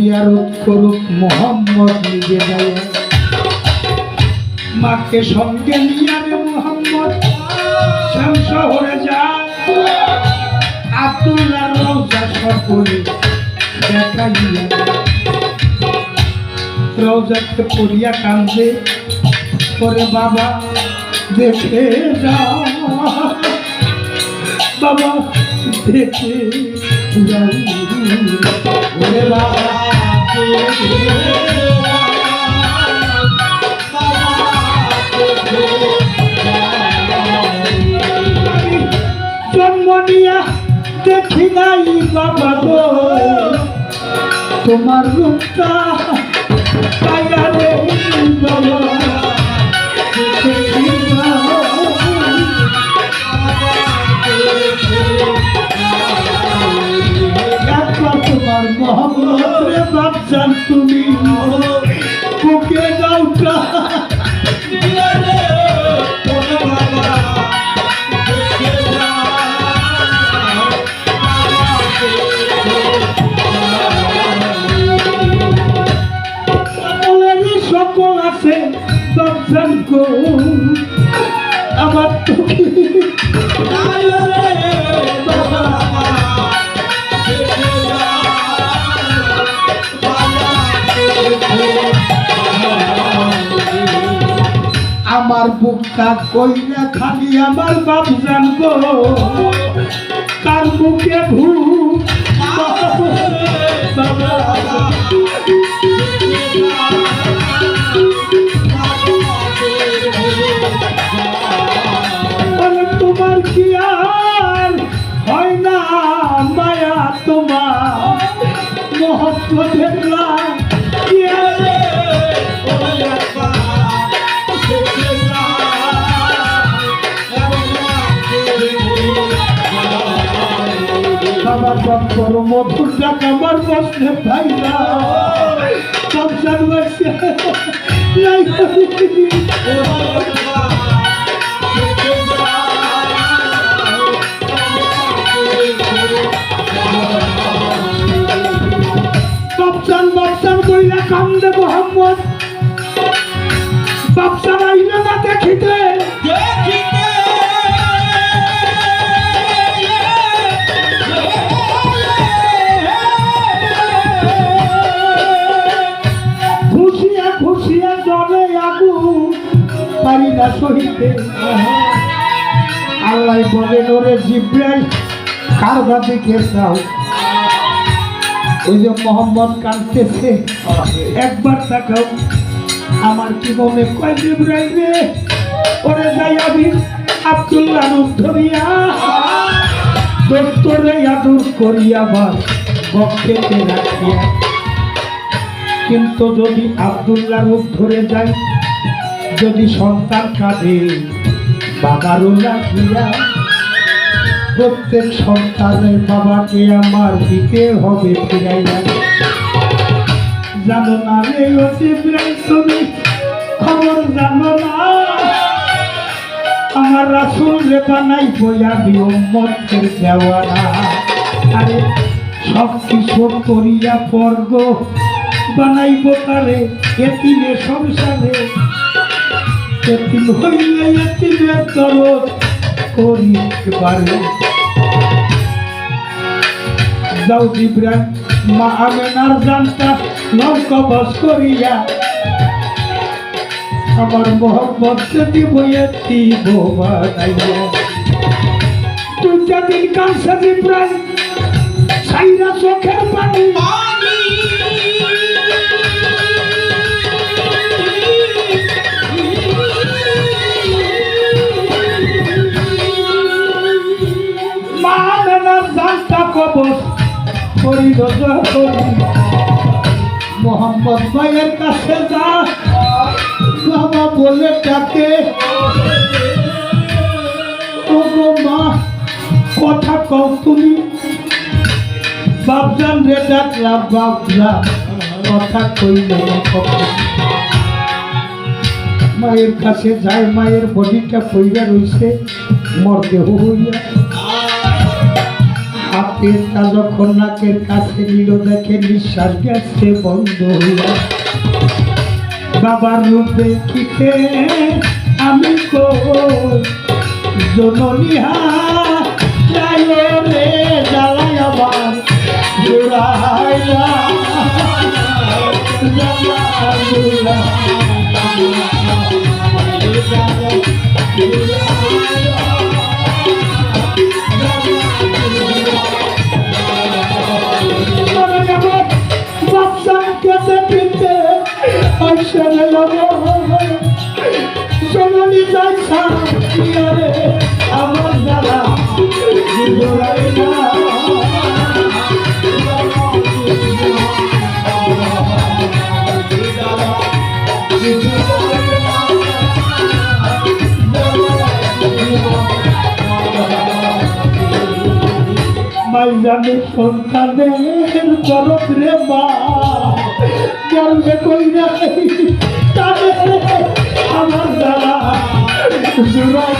জিয়ারত করুক মোহাম্মদ নিজে যায় মাকে সঙ্গে নিয়ে মোহাম্মদ। শ্যাম শহরে যায়। আব্দুল্লাহ রওজা সকলে দেখাইয়া রওজাকে পড়িয়া কান্দে করে বাবা দেখে যাও বাবা দেখে দেখি নাই বাবা তোমার রূপটা আমার বুকটা কইরা খালি আমার বাপ জানব। কার বুকে ভূত মায়া তোমার মহত্ব দেখলাম। কি আর আমার বক্তর মধুর ডাক আমার বসলে ভাই সংসার বসে। কান্দে মোহাম্মদ। বাপসান আইলে না দেখিতে। খুশিয়া খুশিয়া জলে আগু পারি না সহিতে। আল্লাহ বলেন ওরে জিব্রাইল কার বাদিকে চাও ওই যে মোহাম্মদ কাঁদতেছে। একবার তাকাও আমার মনে কয় রে? ওরে যাই আমি আব্দুল্লাহ ধরিয়া, দোস্তরে আদর বক্ষেতে রাখিয়া। কিন্তু যদি আব্দুল্লাহ রূপ ধরে যায়, যদি সন্তান কাঁদে, বাবারও লাগিয়া প্রত্যেক সন্তানের বাবাকে আমার দিতে হবে ফিরাইয়া। জানো না রে তুমি খবর জানো না? আমার রাসুল রে বানাই বইয়া বিয়ম্মতের দেওয়ানা। আরে, সব কিছু করিয়া পর্ব বানাইব তারে এতিমে সংসারে। এতিম হইলে এতিমের তরফ করিতে পারে যাও জিব্রান মা আমেনার জানটা নৌকা বস করিয়া আমার মোহাম্মদ সে দিব এতিম বানাইয়া দুইটা দিন কাঁদছে জিব্রান সাইরা চোখের পানি মোহাম্মদ ভাইয়ের কাছে যা। বাবা বলে মা, কথা তুমি। বাপজান রে বাপজান কথা মায়ের কাছে যায়, মায়ের বডিটা পইরা রইছে মর দেহ হইয়া। হাতেরটা যখন নাকের কাছে নিল, দেখে নিঃশ্বাস গেছে বন্ধ হইয়া। বাবার রূপ দেখিতে আমি কো রে জ্বালাই আবার যাই সারে আমার দ্বারা জোড়াই না মাইজানে সন্তানের তরফ রে মা জন্মে কই নাই